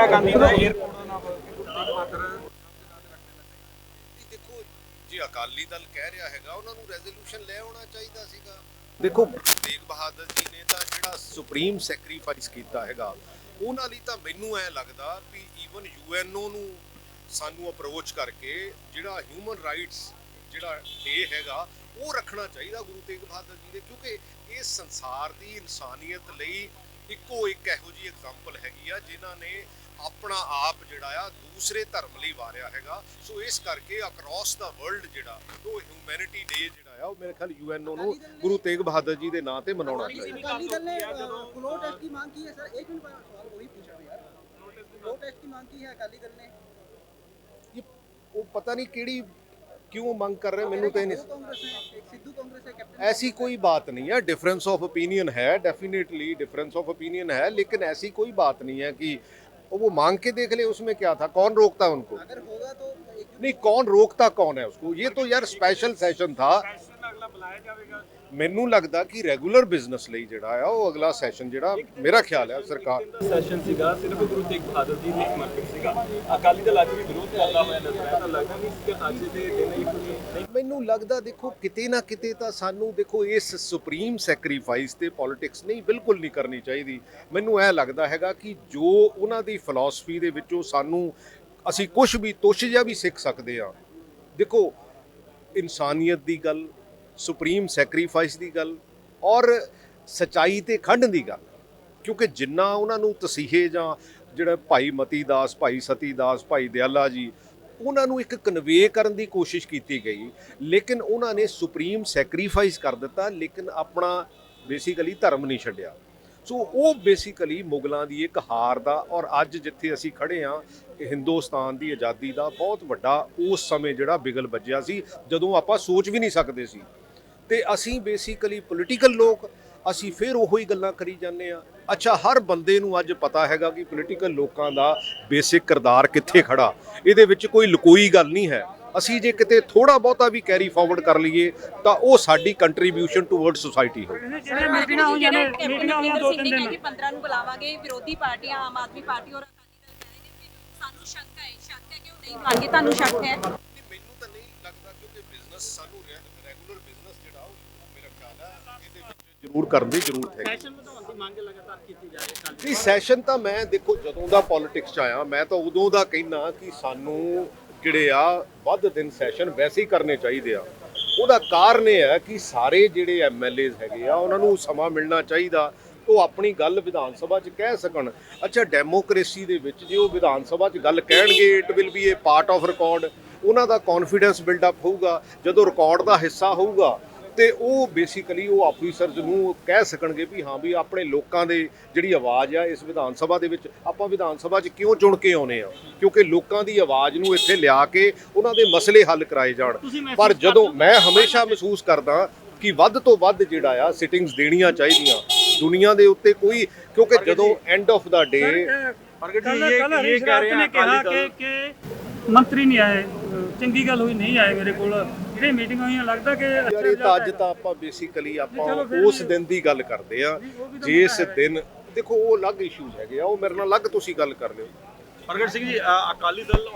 ਇੰਦਰਾ ਗਾਂਧੀ ਦਾ 에어ਪੋਰਟ ਨਾਲ ਮਾਤਰ ਨਹੀਂ ਦੇਖੋ ਜੇ ਅਕਾਲੀ ਦਲ ਕਹਿ ਰਿਹਾ ਹੈਗਾ ਉਹਨਾਂ ਨੂੰ ਰੈਜ਼ੋਲੂਸ਼ਨ ਲੈ ਆਉਣਾ ਚਾਹੀਦਾ ਸੀਗਾ। ਦੇਖੋ ਤੇਗ ਬਹਾਦਰ ਜੀ ਨੇ ਤਾਂ ਜਿਹੜਾ ਸੁਪਰੀਮ ਸੈਕਰੀਫਾਈਸ ਕੀਤਾ ਹੈਗਾ ਉਹਨਾਂ ਲਈ ਤਾਂ ਮੈਨੂੰ ਐ ਲੱਗਦਾ ਵੀ ਈਵਨ ਯੂਐਨਓ ਨੂੰ ਸਾਨੂੰ ਅਪਰੋਚ ਕਰਕੇ ਜਿਹੜਾ ਹਿਊਮਨ ਰਾਈਟਸ ਜਿਹੜਾ ਡੇ ਹੈਗਾ ਉਹ ਰੱਖਣਾ ਚਾਹੀਦਾ ਗੁਰੂ ਤੇਗ ਬਹਾਦਰ ਜੀ ਦੇ ਕਿਉਂਕਿ ਇਹ ਸੰਸਾਰ ਦੀ ਇਨਸਾਨੀਅਤ ਲਈ ਇੱਕੋ ਇੱਕ ਇਹੋ ਜੀ ਐਗਜ਼ਾਮਪਲ ਹੈਗੀ ਆ ਜਿਨ੍ਹਾਂ ਨੇ ਆਪਣਾ ਆਪ ਜਿਹੜਾ ਆ ਦੂਸਰੇ ਧਰਮ ਲਈ ਵਾਰਿਆ ਹੈਗਾ। ਸੋ ਇਸ ਕਰਕੇ ਅਕ੍ਰੋਸ ਦਾ ਵਰਲਡ ਜਿਹੜਾ ਉਹ ਹਿਊਮੈਨਿਟੀ ਡੇ ਜਿਹੜਾ ਆ ਉਹ ਮੇਰੇ ਖਿਆਲ ਯੂਐਨਓ ਨੂੰ ਗੁਰੂ ਤੇਗ ਬਹਾਦਰ ਜੀ ਦੇ ਨਾਂ ਤੇ ਮਨਾਉਣਾ ਚਾਹੀਦਾ। ਅਕਾਲੀ ਦਲ ਨੇ ਦੀ ਮੰਗ ਕੀ ਹੈ ਸਰ? ਇੱਕ ਮਿੰਟ ਸਵਾਲ ਪਤਾ ਨਹੀਂ ਕਿਹੜੀ ਕਿਉਂ ਮੰਗ ਕਰ ਰਹੇ ਮੈਨੂੰ ਤਾਂ ऐसी कोई बात नहीं है डिफरेंस ऑफ ओपिनियन है डेफिनेटली डिफरेंस ऑफ ओपिनियन है लेकिन ऐसी कोई बात नहीं है कि वो मांग के देख ले उसमें क्या था कौन रोकता उनको अगर होगा तो एक नहीं कौन रोकता कौन है उसको ये तो यार स्पेशल सेशन था ਸੈਸ਼ਨ ਅਗਲਾ ਬੁਲਾਇਆ ਜਾਵੇਗਾ ਮੈਨੂੰ ਲੱਗਦਾ ਕਿ ਰੈਗੂਲਰ ਬਿਜ਼ਨਸ ਲਈ ਜਿਹੜਾ ਆ ਉਹ ਅਗਲਾ ਸੈਸ਼ਨ ਜਿਹੜਾ ਮੇਰਾ ਖਿਆਲ ਹੈ ਸਰਕਾਰ ਦਾ ਸੈਸ਼ਨ ਸੀਗਾ ਸਿਰਫ ਗੁਰੂ ਤੇਗ ਬਹਾਦਰ ਜੀ ਲਈ ਸਮਰਪਿਤ ਸੀਗਾ ਅਕਾਲੀ ਦਲ ਅੱਜ ਵੀ ਵਿਰੋਧ ਕਰਦਾ ਹੋਇਆ ਨਜ਼ਰ ਆਇਆ ਤਾਂ ਲੱਗਦਾ ਨਹੀਂ ਕਿ ਅੱਜ ਦੇ ਦਿਨ ਇਹ ਕੁਝ ਨਹੀਂ ਮੈਨੂੰ ਲੱਗਦਾ ਦੇਖੋ, ਕਿਤੇ ਨਾ ਕਿਤੇ ਤਾਂ ਸਾਨੂੰ ਦੇਖੋ, ਇਸ ਸੁਪਰੀਮ ਸੈਕਰੀਫਾਈਸ ਤੇ ਪੋਲਿਟਿਕਸ ਨਹੀਂ, ਬਿਲਕੁਲ ਨਹੀਂ ਕਰਨੀ ਚਾਹੀਦੀ। ਮੈਨੂੰ ਇਹ ਲੱਗਦਾ ਹੈਗਾ ਕਿ ਜੋ ਉਹਨਾਂ ਦੀ ਫਿਲਾਸਫੀ ਦੇ ਵਿੱਚੋਂ ਸਾਨੂੰ ਅਸੀਂ ਕੁਝ ਵੀ ਤੁਸ਼ ਜਿਹਾ ਵੀ ਸਿੱਖ ਸਕਦੇ ਆ ਦੇਖੋ, ਇਨਸਾਨੀਅਤ ਦੀ ਗੱਲ, ਸੁਪਰੀਮ ਸੈਕਰੀਫਾਈਸ ਦੀ ਗੱਲ ਔਰ ਸਚਾਈ ਤੇ ਖੰਡ ਦੀ ਗੱਲ। ਕਿਉਂਕਿ ਜਿੰਨਾ ਉਹਨਾਂ ਨੂੰ ਤਸੀਹੇ ਜਾਂ ਜਿਹੜਾ ਭਾਈ ਮਤੀ ਦਾਸ ਭਾਈ ਸਤੀ ਦਾਸ ਭਾਈ ਦਿਆਲਾ ਜੀ ਉਹਨਾਂ ਨੂੰ ਇੱਕ ਕਨਵੇ ਕਰਨ ਦੀ ਕੋਸ਼ਿਸ਼ ਕੀਤੀ ਗਈ, ਲੇਕਿਨ ਉਹਨਾਂ ਨੇ ਸੁਪਰੀਮ ਸੈਕਰੀਫਾਈਸ ਕਰ ਦਿੱਤਾ, ਲੇਕਿਨ ਆਪਣਾ ਬੇਸਿਕਲੀ ਧਰਮ ਨਹੀਂ ਛੱਡਿਆ। ਸੋ ਉਹ ਬੇਸਿਕਲੀ ਮੁਗਲਾਂ ਦੀ ਇੱਕ ਹਾਰ ਦਾ ਔਰ ਅੱਜ ਜਿੱਥੇ ਅਸੀਂ ਖੜੇ ਆ ਹਿੰਦੁਸਤਾਨ ਦੀ ਆਜ਼ਾਦੀ ਦਾ ਬਹੁਤ ਵੱਡਾ ਉਸ ਸਮੇਂ ਜਿਹੜਾ ਬਿਗਲ ਵੱਜਿਆ ਸੀ, ਜਦੋਂ ਆਪਾਂ ਸੋਚ ਵੀ ਨਹੀਂ ਸਕਦੇ ਸੀ। ਤੇ ਅਸੀਂ ਬੇਸਿਕਲੀ ਪੋਲੀਟੀਕਲ ਲੋਕ ਅਸੀਂ ਫਿਰ ਉਹੋ ਹੀ ਗੱਲਾਂ ਕਰੀ ਜਾਂਦੇ ਆ ਅੱਛਾ ਹਰ ਬੰਦੇ ਨੂੰ ਅੱਜ ਪਤਾ ਹੈਗਾ ਕਿ ਪੋਲੀਟੀਕਲ ਲੋਕਾਂ ਦਾ ਬੇਸਿਕ ਕਿਰਦਾਰ ਕਿੱਥੇ ਖੜਾ। ਇਹਦੇ ਵਿੱਚ ਕੋਈ ਲਕੋਈ ਗੱਲ ਨਹੀਂ ਹੈ। ਅਸੀਂ ਜੇ ਕਿਤੇ ਥੋੜਾ ਬਹੁਤਾ ਵੀ ਕੈਰੀ ਫਾਰਵਰਡ ਕਰ ਲਈਏ ਤਾਂ ਉਹ ਸਾਡੀ ਕੰਟਰੀਬਿਊਸ਼ਨ ਟੁਵਰਡ ਸੋਸਾਇਟੀ ਹੋਵੇ ਜਿਹੜੇ ਮੀਟਿੰਗਾਂ ਹੋਈਆਂ ਨੇ ਮੀਟਿੰਗਾਂ ਹੋਈਆਂ ਦੋ ਤਿੰਨ ਦਿਨ। 15 ਨੂੰ ਬੁਲਾਵਾਂਗੇ ਵਿਰੋਧੀ ਪਾਰਟੀਆਂ ਆਮ ਆਦਮੀ ਪਾਰਟੀ ਔਰ ਅਕਾਲੀ ਦਲ ਕਹਿ ਰਹੇ ਨੇ ਕਿ ਸਾਨੂੰ ਸ਼ੱਕ ਹੈ ਸ਼ੱਕ ਹੈ ਕਿ ਉਹ ਨਹੀਂ ਬੁਲਾਣਗੇ ਤੁਹਾਨੂੰ ਸ਼ੱਕ ਹੈ? ਨਹੀਂ ਮੈਨੂੰ ਤਾਂ ਨਹੀਂ ਲੱਗਦਾ ਕਿਉਂਕਿ ਬਿਜ਼ਨਸ ਸਾਨੂੰ ਰੈਗੂਲਰ ਬਿਜ਼ਨਸ ਜਿਹੜਾ ਉਹ ਮੇਰਾ ਖਿਆਲ ਹੈ ਇਹਦੇ ਵਿੱਚ ਜ਼ਰੂਰ ਕਰਨ ਦੀ ਜ਼ਰੂਰਤ ਹੈ ਸੈਸ਼ਨ ਵਧਾਉਣ ਦੀ ਮੰਗ ਲਗਾਤਾਰ ਕੀਤੀ ਜਾ ਰਹੀ ਹੈ ਨਹੀਂ ਸੈਸ਼ਨ ਤਾਂ ਮੈਂ ਦੇਖੋ ਜਦੋਂ ਦਾ ਪੋਲਿਟਿਕਸ ਚ ਆਇਆ ਮੈਂ ਤਾਂ ਉਦੋਂ ਦਾ ਕਹਿਣਾ ਕਿ ਸਾਨੂੰ ਜਿਹੜੇ ਆ ਵੱਧ ਦਿਨ ਸੈਸ਼ਨ ਵੈਸੇ ਹੀ ਕਰਨੇ ਚਾਹੀਦੇ ਆ। ਉਹਦਾ ਕਾਰਨ ਇਹ ਹੈ ਕਿ ਸਾਰੇ ਜਿਹੜੇ ਐਮਐਲਏਜ਼ ਹੈਗੇ ਆ ਉਹਨਾਂ ਨੂੰ ਸਮਾਂ ਮਿਲਣਾ ਚਾਹੀਦਾ। ਉਹ ਆਪਣੀ ਗੱਲ ਵਿਧਾਨ ਸਭਾ 'ਚ ਕਹਿ ਸਕਣ। ਅੱਛਾ ਡੈਮੋਕ੍ਰੇਸੀ ਦੇ ਵਿੱਚ ਜੇ ਉਹ ਵਿਧਾਨ ਸਭਾ 'ਚ ਗੱਲ ਕਹਿਣਗੇ it will be a part of record ਉਹਨਾਂ ਦਾ ਕੌਨਫੀਡੈਂਸ ਬਿਲਡ ਅਪ ਹੋਊਗਾ। ਜਦੋਂ ਰਿਕਾਰਡ ਦਾ ਹਿੱਸਾ ਹੋਊਗਾ ਤੇ ਉਹ ਬੇਸਿਕਲੀ ਉਹ ਆਫੀਸਰਸ ਨੂੰ ਕਹਿ ਸਕਣਗੇ ਵੀ ਹਾਂ ਵੀ ਆਪਣੇ ਲੋਕਾਂ ਦੇ ਜਿਹੜੀ ਆਵਾਜ਼ ਆ ਇਸ ਵਿਧਾਨ ਸਭਾ ਦੇ ਵਿੱਚ ਆਪਾਂ ਵਿਧਾਨ ਸਭਾ 'ਚ ਕਿਉਂ ਚੁਣ ਕੇ ਆਉਨੇ ਆ? ਕਿਉਂਕਿ ਲੋਕਾਂ ਦੀ ਆਵਾਜ਼ ਨੂੰ ਇੱਥੇ ਲਿਆ ਕੇ ਉਹਨਾਂ ਦੇ ਮਸਲੇ ਹੱਲ ਕਰਾਏ ਜਾਣ। ਪਰ ਜਦੋਂ ਮੈਂ ਹਮੇਸ਼ਾ ਮਹਿਸੂਸ ਕਰਦਾ ਕਿ ਵੱਧ ਤੋਂ ਵੱਧ ਜਿਹੜਾ ਆ ਸਿਟਿੰਗਸ ਦੇਣੀਆਂ ਚਾਹੀਦੀਆਂ। ਦੁਨੀਆ ਦੇ ਉੱਤੇ ਕੋਈ ਕਿਉਂਕਿ ਜਦੋਂ ਐਂਡ ਆਫ ਦਾ ਡੇ ਪ੍ਰਗਟ ਜੀ ਇਹ ਕਹਿ ਰਹੇ ਆ ਕਿ ਮੰਤਰੀ ਨਹੀਂ ਆਏ। ਚੰਗੀ ਗੱਲ ਹੋਈ ਨਹੀਂ ਆਏ ਮੇਰੇ ਕੋਲ। ਜਿਹੜੇ ਮੀਟਿੰਗ ਹੋਈਆਂ ਲੱਗਦਾ ਕਿ ਯਾਰ ਇਹ ਤਾਂ ਅੱਜ ਤਾਂ ਆਪਾਂ ਬੇਸਿਕਲੀ ਆਪਾਂ ਉਸ ਦਿਨ ਦੀ ਗੱਲ ਕਰਦੇ ਆ ਜਿਸ। ਦਿਨ ਦੇਖੋ ਉਹ ਅਲੱਗ ਇਸ਼ੂਜ਼ ਹੈਗੇ ਆ ਉਹ ਮੇਰੇ ਨਾਲ ਅਲੱਗ ਤੁਸੀਂ ਗੱਲ ਕਰ ਲਿਓ। ਪ੍ਰਗਟ ਸਿੰਘ ਜੀ ਅਕਾਲੀ ਦਲ